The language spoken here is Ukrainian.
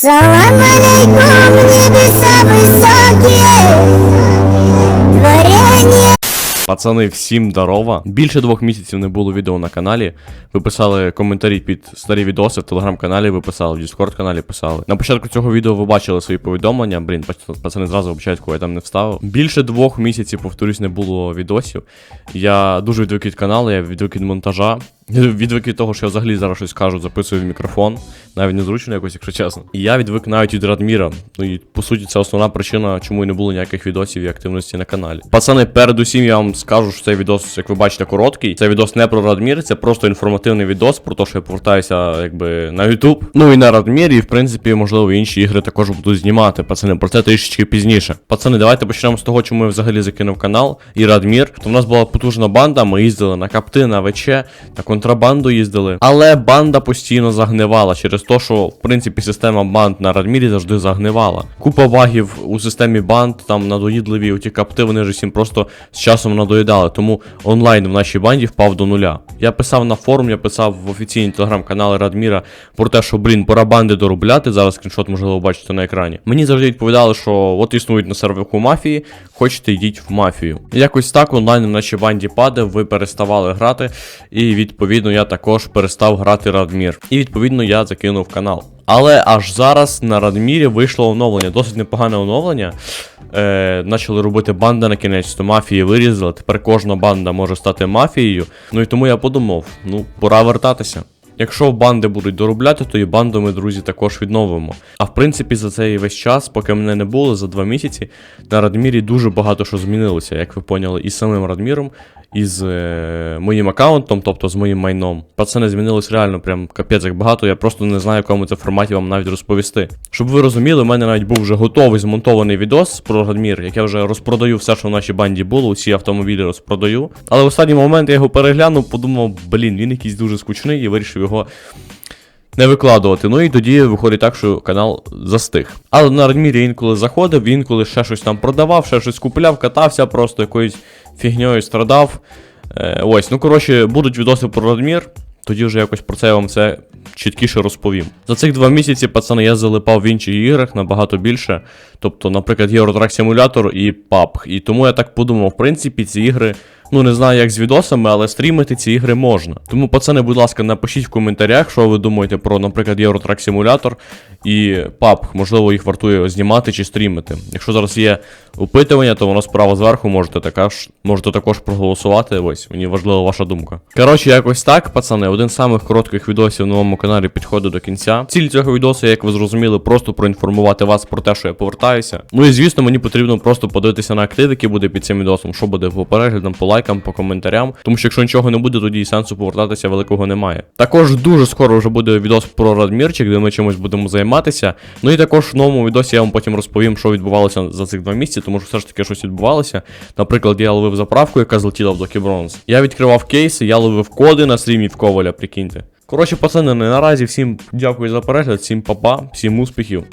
Салам алейкум, небеса высокие, творение Пацани, всім здорова. Більше двох місяців не було відео на каналі. Ви писали коментарі під старі відоси в телеграм-каналі, ви писали, в Discord каналі писали. На початку цього відео ви бачили свої повідомлення. Блін, пац- пацани зразу вибачають, кого я там не вставив. Більше двох місяців, повторюсь, не було відосів. Я дуже відвик від каналу, я відвик від монтажа. Відвик від того, що я взагалі зараз щось кажу, записую в мікрофон. Навіть незручно якось, якщо чесно. І я відвик навіть від Радміра. Ну і по суті, це основна причина, чому і не було ніяких відосів і активності на каналі. Пацани, передусім я вам скажу, що цей відос, як ви бачите, короткий. Це відос не про Радмір, це просто інформативний відос про те, що я повертаюся якби на YouTube. Ну і на Радмір, і в принципі, можливо, інші ігри також буду знімати. Пацани, про це трішечки пізніше. Пацани, давайте почнемо з того, чому я взагалі закинув канал і Радмір. То в нас була потужна банда, ми їздили на капти, на ВЧ, на контрабанду їздили. Але банда постійно загнивала через те, що в принципі система банд на Радмірі завжди загнивала. Купа багів у системі банд, там надоїдливі ті капти, вони ж всім просто з часом надоїдали. Тому онлайн в нашій банді впав до нуля. Я писав на форум, я писав в офіційні телеграм-канали Радміра про те, що блін, пора банди доробляти. Зараз скріншот можливо бачите на екрані. Мені завжди відповідали, що от існують на серверку мафії, хочете йдіть в мафію. Якось так онлайн в нашій банді падав, ви переставали грати, і відповідно я також перестав грати Радмір. І відповідно я закинув канал. Але аж зараз на Радмірі вийшло оновлення, досить непогане оновлення. Е, Почали робити банди на кінець, то мафії вирізали. Тепер кожна банда може стати мафією. Ну і тому я подумав, ну, пора вертатися. Якщо банди будуть доробляти, то і банду ми, друзі, також відновимо. А в принципі, за цей весь час, поки мене не було, за два місяці, на Радмірі дуже багато що змінилося, як ви поняли, і з самим Радміром, і з е, моїм аккаунтом, тобто з моїм майном. Пацани змінилось реально прям капець як багато, я просто не знаю, якому це форматі вам навіть розповісти. Щоб ви розуміли, у мене навіть був вже готовий змонтований відос про Радмір, як я вже розпродаю все, що в нашій банді було, усі автомобілі розпродаю. Але в останній момент я його переглянув, подумав, блін, він якийсь дуже скучний і вирішив його не викладувати. Ну і тоді виходить так, що канал застиг. Але на Радмірі інколи заходив, інколи ще щось там продавав, ще щось купляв, катався, просто якоюсь фігньою страдав. Е, ось, ну коротше, будуть відоси про Радмір. Тоді вже якось про це я вам все чіткіше розповім. За цих два місяці, пацани, я залипав в інших іграх набагато більше. Тобто, наприклад, Euro Truck Simulator і PUBG. І тому я так подумав, в принципі, ці ігри, ну не знаю як з відосами, але стрімити ці ігри можна. Тому, пацани, будь ласка, напишіть в коментарях, що ви думаєте про, наприклад, Євротрак Simulator і PUBG. Можливо, їх вартує знімати чи стрімити. Якщо зараз є опитування, то воно справа зверху можете також, можете також проголосувати. Ось, мені важлива ваша думка. Коротше, якось так, пацани, один з самих коротких відосів на моєму каналі підходить до кінця. Ціль цього відосу, як ви зрозуміли, просто проінформувати вас про те, що я повертаюся. Ну і звісно, мені потрібно просто подивитися на актив, який буде під цим відосом, що буде по переглядам, по лайкам, по коментарям. Тому що якщо нічого не буде, тоді і сенсу повертатися великого немає. Також дуже скоро вже буде відос про Радмірчик, де ми чимось будемо займатися. Ну і також в новому відосі я вам потім розповім, що відбувалося за цих два місяці, тому що все ж таки щось відбувалося. Наприклад, я ловив заправку, яка злетіла в Докі Бронз. Я відкривав кейси, я ловив коди на стрімі в Коваля, прикиньте. Коротше, пацани, наразі всім дякую за перегляд, всім папа, всім успіхів.